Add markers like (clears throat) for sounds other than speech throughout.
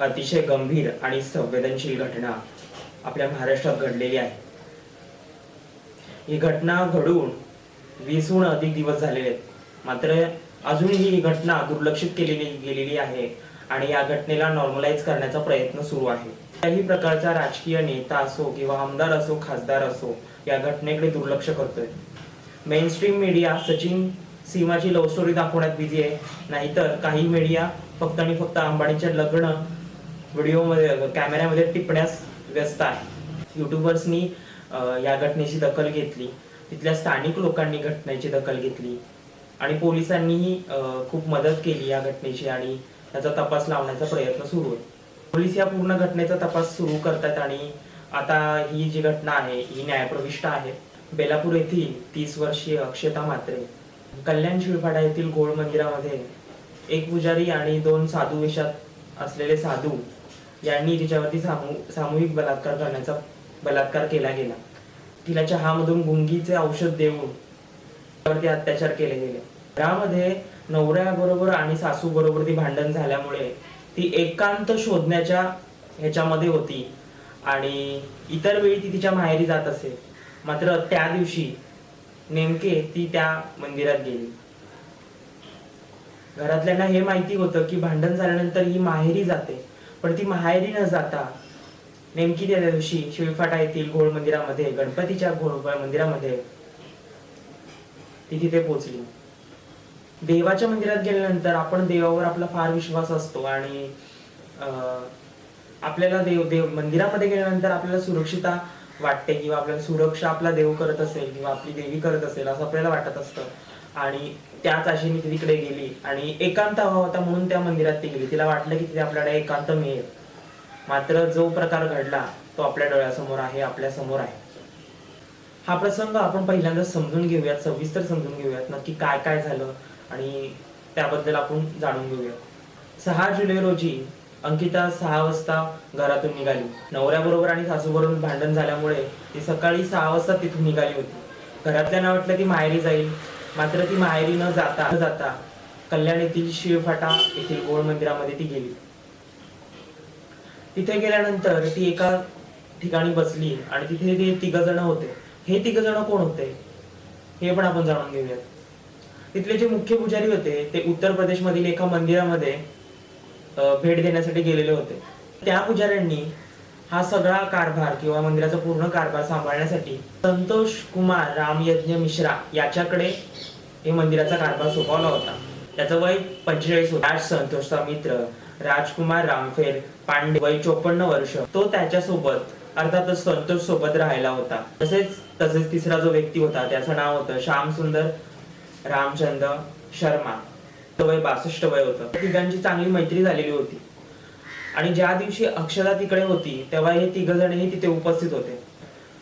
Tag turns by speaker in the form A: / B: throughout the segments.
A: अतिशय गंभीर आणि संवेदनशील घटना आपल्या महाराष्ट्रात घडलेली आहे. ही घटना घडून वीसहून अधिक दिवस झालेले आहेत. मात्र अजूनही ही घटना दुर्लक्षित केलेली गेलेली आहे आणि या घटनेला नॉर्मलाइज करण्याचा प्रयत्न सुरू आहे. काही प्रकारचा राजकीय नेता असो किंवा आमदार असो खासदार असो या घटनेकडे दुर्लक्ष करतोय. मेन स्ट्रीम मीडिया सचिन सीमाची लव्ह स्टोरी दाखवण्यात बिझी आहे. नाहीतर काही मीडिया फक्त आणि फक्त अंबानीच्या लग्न व्हिडिओमध्ये कॅमेऱ्यामध्ये टिपण्यास व्यस्त आहे. युट्यूबर्सनी या घटनेची दखल घेतली. तिथल्या स्थानिक लोकांनी घटनेची दखल घेतली. आणि पोलिसांनीही खूप मदत केली या घटनेची आणि त्याचा तपास लावण्याचा प्रयत्न सुरू आहे. पोलीस या पूर्ण घटनेचा तपास सुरू करतात आणि आता ही जी घटना आहे ही न्यायप्रविष्ट आहे. बेलापूर येथील तीस वर्षीय अक्षता म्हात्रे. कल्याण शिळपाडा येथील गोळ मंदिरामध्ये एक पुजारी आणि दोन साधू वेशात असलेले साधू यांनी तिच्यावरती सामू सामूहिक बलात्कार करण्याचा बलात्कार केला गेला. तिला चहामधून गुंगीचे औषध देऊन त्यावरती अत्याचार केले गेले. घरामध्ये नवऱ्याबरोबर आणि सासू बरोबर ती भांडण झाल्यामुळे ती एकांत शोधण्याच्या ह्याच्यामध्ये होती आणि इतर वेळी ती तिच्या माहेरी जात असे. मात्र त्या दिवशी नेमके ती त्या मंदिरात गेली. घरातल्यांना हे माहिती होतं की भांडण झाल्यानंतर ही माहेरी जाते. पण ती माहेरी न जाता. नेमकी त्या दिवशी शिळफाटा येथील घोळ मंदिरामध्ये गणपतीच्या घोळ मंदिरामध्ये ती तिथे पोहोचली. देवाच्या मंदिरात गेल्यानंतर आपण देवावर आपला फार विश्वास असतो आणि अं, आपल्याला देव देव मंदिरामध्ये गेल्यानंतर आपल्याला सुरक्षिता वाटते किंवा आपल्याला सुरक्षा आपला देव करत असेल किंवा आपली देवी करत असेल असं आपल्याला वाटत असतं. आणि त्याच आशेने ती तिकडे गेली आणि एकांत हवा होता म्हणून त्या मंदिरात ती गेली. तिला वाटलं की तिथे आपल्याला एकांत मिळेल. मात्र जो प्रकार घडला तो आपल्या डोळ्यासमोर आहे आपल्यासमोर आहे. हा प्रसंग आपण पहिल्यांदा समजून घेऊयात सविस्तर समजून घेऊयात नक्की काय काय झालं आणि त्याबद्दल आपण जाणून घेऊयात. सहा जुलै रोजी अंकिता सहा वाजता घरातून निघाली. नवऱ्याबरोबर आणि सासूबरोबर भांडण झाल्यामुळे ती सकाळी सहा वाजता तिथून निघाली होती. घरातल्यांना वाटलं ती माहेरी जाईल. मात्र ती माहेरी न जाता न जाता कल्याण येथील शिवफाटा येथील गोड मंदिरामध्ये ती गेली. तिथे गेल्यानंतर ती एका ठिकाणी बसली आणि तिथे ते तिघ जण होते. हे तिघ जण कोण होते? हे पण आपण जाणून घेऊयात. तिथले जे मुख्य पुजारी होते ते उत्तर प्रदेश मधील एका मंदिरामध्ये भेट देण्यासाठी गेलेले होते. त्या पुजाऱ्यांनी हा सगळा कारभार किंवा मंदिराचा पूर्ण कारभार सांभाळण्यासाठी संतोष कुमार रामयज्ञ मिश्रा याच्याकडे हे मंदिराचा कारभार सोपवला होता. त्याचं वय पंचेचाळीस होता. राज संतोषचा मित्र राजकुमार रामफेर पांडे वय चोपन्न वर्ष. तो त्याच्यासोबत अर्थातच संतोष सोबत राहिला होता. तसेच तसेच तिसरा जो व्यक्ती होता त्याचं नाव होतं श्याम सुंदर रामचंद्र शर्मा. तो वय बासष्ट वय होतं. त्या तिघांची चांगली मैत्री झालेली होती. आणि ज्या दिवशी अक्षता तिकडे होती तेव्हा हे तिघ जणही तिथे उपस्थित होते.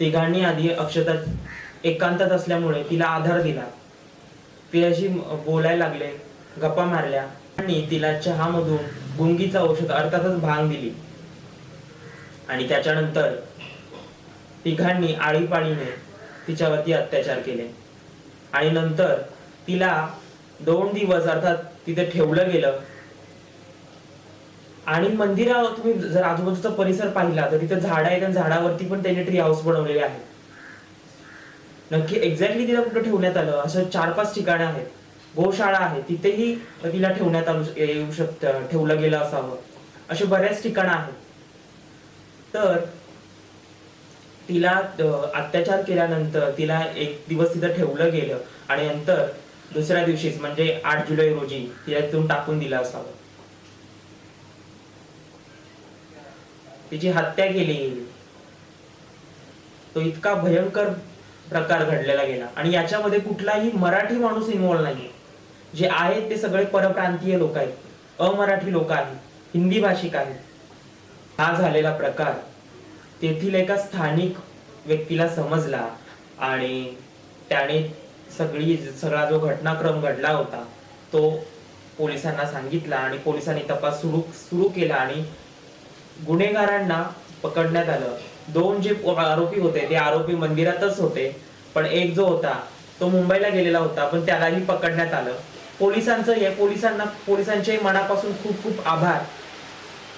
A: तिघांनी आधी अक्षता एकांतात असल्यामुळे तिला आधार दिला. तिच्याशी अशी बोलायला लागले गप्पा मारल्या आणि तिला चहामधून गुंगीचं औषध अर्थातच भांग दिली. आणि त्याच्यानंतर तिघांनी आळीपाळीने तिच्यावरती अत्याचार केले. आणि नंतर तिला दोन दिवस अर्थात तिथे ठेवलं गेलं. आणि मंदिरा तुम्ही जर आजूबाजूचा परिसर पाहिला तर तिथे झाड आहेत आणि झाडावरती पण त्यांनी ट्री हाऊस बनवलेले आहे नक्की एक्झॅक्टली तिला कुठं ठेवण्यात आलं असं चार पाच ठिकाणं आहेत. गोशाळा आहे तिथेही तिला ठेवण्यात आलं येऊ शकत ठेवलं गेलं असावं. असे बऱ्याच ठिकाणं आहेत. तर तिला अत्याचार केल्यानंतर तिला एक दिवस तिथं ठेवलं गेलं आणि नंतर दुसऱ्या दिवशीच म्हणजे आठ जुलै रोजी तिला तिथून टाकून दिलं असावं. तिची हत्या केली. गेली तो इतका भयंकर प्रकार घडलेला गेला. आणि याच्यामध्ये कुठलाही मराठी माणूस इन्व्हॉल्व नाही जे आहेत ते सगळे परप्रांतीय लोक आहेत. अमराठी लोक आहेत. हिंदी भाषिक आहेत. हा झालेला प्रकार तेथील एका स्थानिक व्यक्तीला समजला आणि त्याने सगळी सगळा जो घटनाक्रम घडला होता तो पोलिसांना सांगितला आणि पोलिसांनी तपास सुरू सुरू केला आणि गुन्हेगारांना पकडण्यात आलं. दोन जे आरोपी होते ते आरोपी मंदिरातच होते पण एक जो होता तो मुंबईला गेलेला होता पण त्यालाही पकडण्यात आलं. पोलिसांचं हे पोलिसांना पोलिसांचे मनापासून खूप खूप आभार.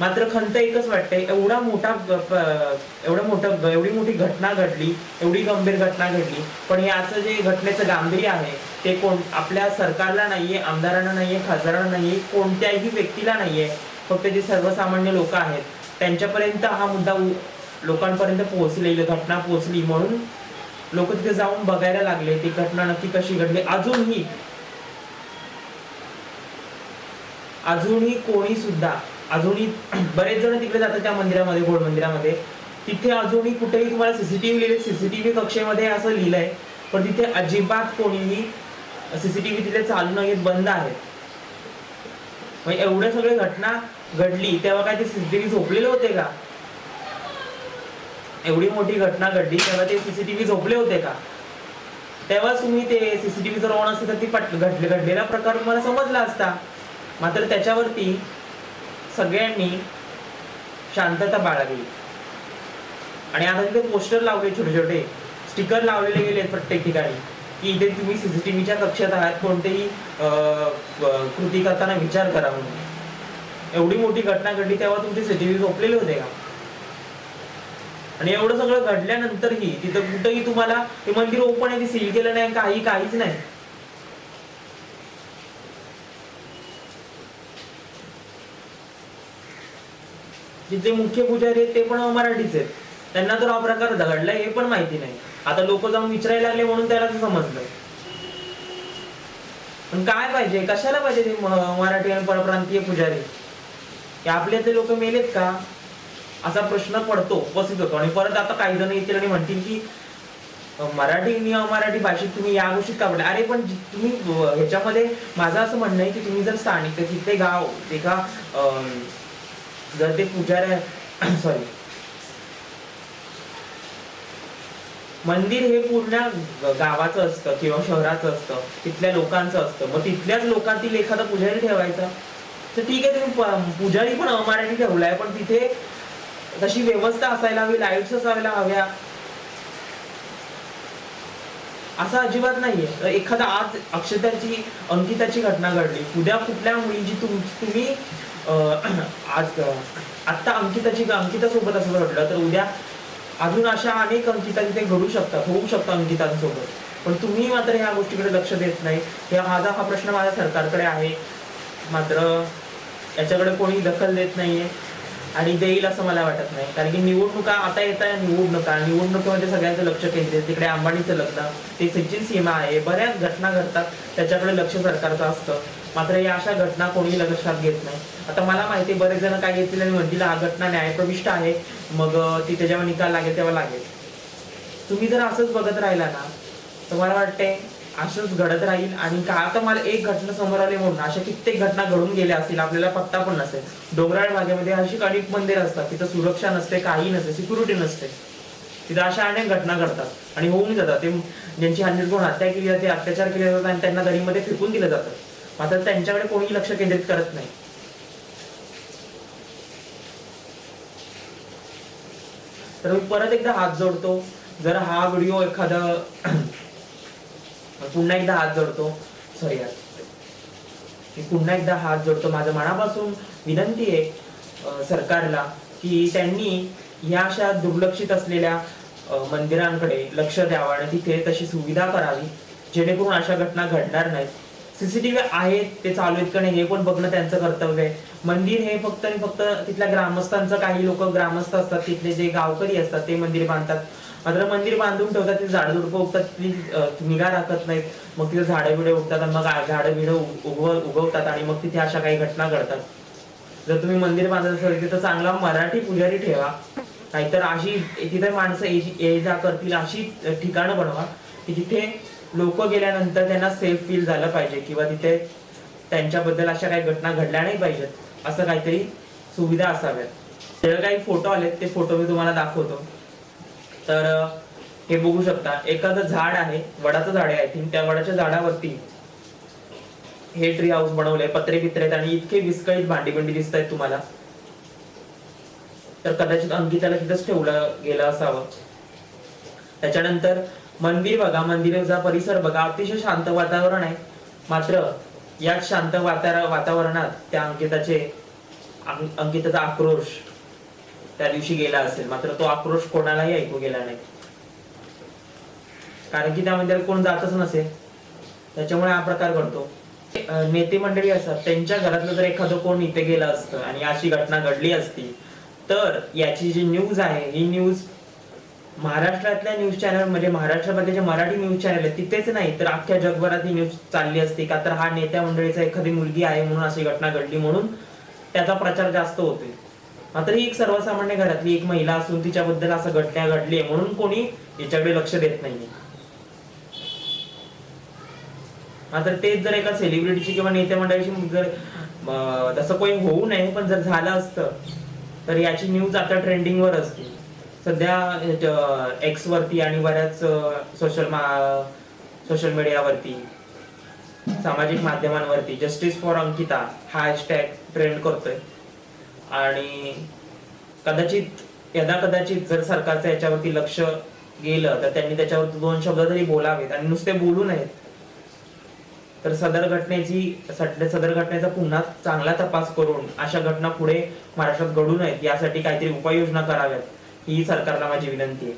A: मात्र खंत एकच वाटते एवढा मोठा एवढं मोठं एवढी मोठी घटना घडली एवढी गंभीर घटना घडली पण याचं जे घटनेचं गांभीर्य आहे ते कोण आपल्या सरकारला नाहीये आमदारांना नाहीये खासदारांना नाहीये कोणत्याही व्यक्तीला नाहीये फक्त जे सर्वसामान्य लोक आहेत त्यांच्यापर्यंत हा मुद्दा लोकांपर्यंत पोहोचलेली घटना पोहोचली म्हणून लोक तिथे जाऊन बघायला लागले ती घटना नक्की कशी घडली. अजूनही अजूनही कोणी सुद्धा अजूनही (clears throat) बरेच जण तिकडे जातात त्या मंदिरामध्ये गोड मंदिरामध्ये. तिथे अजूनही कुठेही तुम्हाला सीसीटीव्ही लिहिले सीसीटीव्ही कक्षेमध्ये असं लिहिलंय पण तिथे अजिबात कोणीही सीसीटीव्ही तिथे चालू नाहीत बंद आहेत. म्हणजे मग सगळ्या घटना घडली तेव्हा काय ते सीसीटीव्ही झोपलेले होते का? एवढी मोठी घटना घडली तेव्हा ते सीसीटीव्ही झोपले होते का? तेव्हाच तुम्ही ते सीसीटीव्ही जर ऑन असते तर ती पट घडले घडलेला प्रकार तुम्हाला समजला असता. मात्र त्याच्यावरती सगळ्यांनी शांतता बाळगली. आणि आता तिथे पोस्टर लावले छोटे छोटे. स्टिकर लावलेले गेले प्रत्येक ठिकाणी की इथे तुम्ही सीसीटीव्हीच्या कक्षात आहात कोणतेही अं, कृती करताना विचार करा म्हणून. एवढी मोठी घटना घडली तेव्हा तुमचे सीसीटीव्ही झोपलेले होते का? आणि एवढं सगळं घडल्यानंतरही तिथं कुठंही तुम्हाला ते मंदिर ओपन आहे ते सील केलं नाही काही काहीच नाही. जे मुख्य पुजारी आहेत ते पण मराठीच आहेत. त्यांना तर हा प्रकार घडलाय हे पण माहिती नाही. आता लोक जाऊन विचारायला लागले म्हणून त्याला समजलं. पण काय पाहिजे? कशाला पाहिजे ते मराठी आणि परप्रांतीय पुजारी? आपले आपल्यातले लोक मेलेत का? असा प्रश्न पडतो उपस्थित होतो. आणि परत आता काही जण येतील आणि म्हणतील की मराठी आणि अमराठी भाषेत तुम्ही या गोष्टीत का म्हणता अरे पण तुम्ही ह्याच्यामध्ये माझं असं म्हणणं आहे की तुम्ही जर स्थानिक तिथे गाव एका अं, जर ते पुजारी सॉरी (clears throat) मंदिर हे पूर्ण गावाचं असतं किंवा शहराचं असतं तिथल्या लोकांचं असतं. मग तिथल्याच लोकांतील एखादा पुजारी ठेवायचा? तर ठीक आहे तुम्ही पुजारी पण अमराठी ठेवलाय पण तिथे तशी व्यवस्था असायला हवी लाईट्स असायला हव्या. असं अजिबात नाहीये. एखादा आज अक्षताची अंकिताची घटना घडली. उद्या कुठल्या मुलीची तुम तुम्ही (clears throat) आज आता अंकिताची अंकिता सोबत असं घडलं तर उद्या अजून अशा अनेक अंकिता तिथे घडू शकतात होऊ शकतात अंकितांसोबत. पण तुम्ही मात्र ह्या गोष्टीकडे लक्ष देत नाही. हे माझा हा प्रश्न माझ्या सरकारकडे आहे. मात्र याच्याकडे कोणी दखल देत नाहीये आणि देईल असं मला वाटत नाही. कारण की निवडणुका आता येत आहे निवडणुका. निवडणुकीमध्ये सगळ्यांचं लक्ष केंद्रित. तिकडे अंबानीचं लग्न. ते सचिन सीमा आहे. बऱ्याच घटना घडतात. त्याच्याकडे लक्ष सरकारचं असतं. मात्र या अशा घटना कोणी लक्षात घेत नाही. आता मला माहिती आहे, बरेच जण काय घेतील आणि म्हणतील हा घटना न्यायप्रविष्ट आहे. मग ती तिथे जेव्हा निकाल लागेल तेव्हा लागेल. तुम्ही जर असंच बघत राहिला ना तर मला वाटते असंच घडत राहील आणि का? आता मला एक घटना समोर आली म्हणून. अशा कित्येक घटना घडून गेल्या असतील. आपल्याला पत्ता पण नसेल. डोंगराळ भागामध्ये अशी अनेक मंदिर असतात. तिथं सुरक्षा नसते काही नसते सिक्युरिटी नसते. तिथं अशा अनेक घटना घडतात. आणि होऊन जातात. ते ज्यांची हंड्रेड कोण हत्या केली जाते अत्याचार केले जातात आणि त्यांना दरीमध्ये फेकून दिलं जातं. मात्र त्यांच्याकडे कोणी लक्ष केंद्रित करत नाही. तर मी परत एकदा हात जोडतो. जर हा व्हिडिओ एखादा पुन्हा एकदा हात जोडतो. सॉरी यार. मी पुन्हा एकदा हात जोडतो. माझ्या मनापासून विनंती आहे सरकारला की त्यांनी या अशा दुर्लक्षित असलेल्या मंदिरांकडे लक्ष द्यावं आणि तिथे तशी सुविधा करावी जेणेकरून अशा घटना घडणार नाहीत. सीसीटीव्ही आहेत ते चालू आहेत का नाही हे पण बघणं त्यांचं कर्तव्य आहे. मंदिर हे फक्त आणि फक्त तिथल्या ग्रामस्थांचं काही लोक ग्रामस्थ असतात तिथले जे गावकरी असतात ते मंदिर बांधतात. मात्र मंदिर बांधून ठेवतात ते झाडं झुडपं उगतात ती निगा राखत नाहीत. मग तिथे झाडं बिडे उगतात आणि मग झाडं बिडं उगव उगवतात आणि मग तिथे अशा काही घटना घडतात. जर तुम्ही मंदिर बांधत असेल तिथं चांगला मराठी पुजारी ठेवा. नाहीतर अशी तिथे माणसं ये- ये जा करतील अशी ठिकाणं बनवा की तिथे लोक गेल्यानंतर त्यांना सेफ फील झालं पाहिजे किंवा तिथे त्यांच्याबद्दल अशा काही घटना घडल्या नाही पाहिजेत असं काहीतरी सुविधा असाव्यात. ते काही फोटो आलेत ते फोटो मी तुम्हाला दाखवतो. तर हे बघू शकता. एखादं झाड आहे वडाचं झाड आहे आय थिंक त्या वडाच्या झाडावरती हे ट्री हाऊस बनवलंय पत्रे पित्रेत आहेत आणि इतके विस्कळीत भांडी बिंडी दिसत आहेत तुम्हाला. तर कदाचित अंकिताला तिथंच ठेवलं गेलं असावं. त्याच्यानंतर मंदिर बघा मंदिराचा परिसर बघा अतिशय शांत वातावरण आहे. मात्र याच शांत वातावरणात त्या अंकिताचे अंकिताचा आक्रोश त्या दिवशी गेला असेल. मात्र तो आक्रोश कोणालाही ऐकू गेला नाही. कारण की त्या मंदिरात कोण जातच नसेल त्याच्यामुळे हा प्रकार घडतो. नेते मंडळी असतात त्यांच्या घरातलं जर एखादं कोण इथे गेलं असतं आणि अशी घटना घडली असती तर याची जी न्यूज आहे ही न्यूज महाराष्ट्रातल्या न्यूज चॅनल म्हणजे महाराष्ट्रामध्ये जे मराठी न्यूज चॅनल आहे तिथेच नाही तर अख्ख्या जगभरात ही न्यूज चालली असते. का तर हा नेत्या मंडळीचा एखादी मुलगी आहे म्हणून अशी घटना घडली म्हणून त्याचा प्रचार जास्त होतोय. मात्र ही एक सर्वसामान्य घरातली एक महिला असून तिच्याबद्दल असं घटना घडली आहे म्हणून कोणी याच्याकडे लक्ष देत नाहीये. मात्र तेच जर एका सेलिब्रिटीची किंवा नेत्या मंडळीची जर तसं काही होऊ नये पण जर झालं असतं तर याची न्यूज आता ट्रेंडिंग वर असते. सध्या एक्स वरती आणि बऱ्याच सोशल सोशल मीडियावरती सामाजिक माध्यमांवरती जस्टिस फॉर अंकिता हा हॅशटॅग ट्रेंड करतोय. आणि कदाचित यदा कदाचित जर सरकारचं याच्यावरती लक्ष गेलं तर त्यांनी त्याच्यावर दोन शब्द तरी बोलावेत आणि नुसते बोलू नयेत. तर सदर घटनेची सदर घटनेचा पुन्हा चांगला तपास करून अशा घटना पुढे महाराष्ट्रात घडू नयेत यासाठी काहीतरी उपाययोजना कराव्यात ही सरकारला माझी विनंती आहे.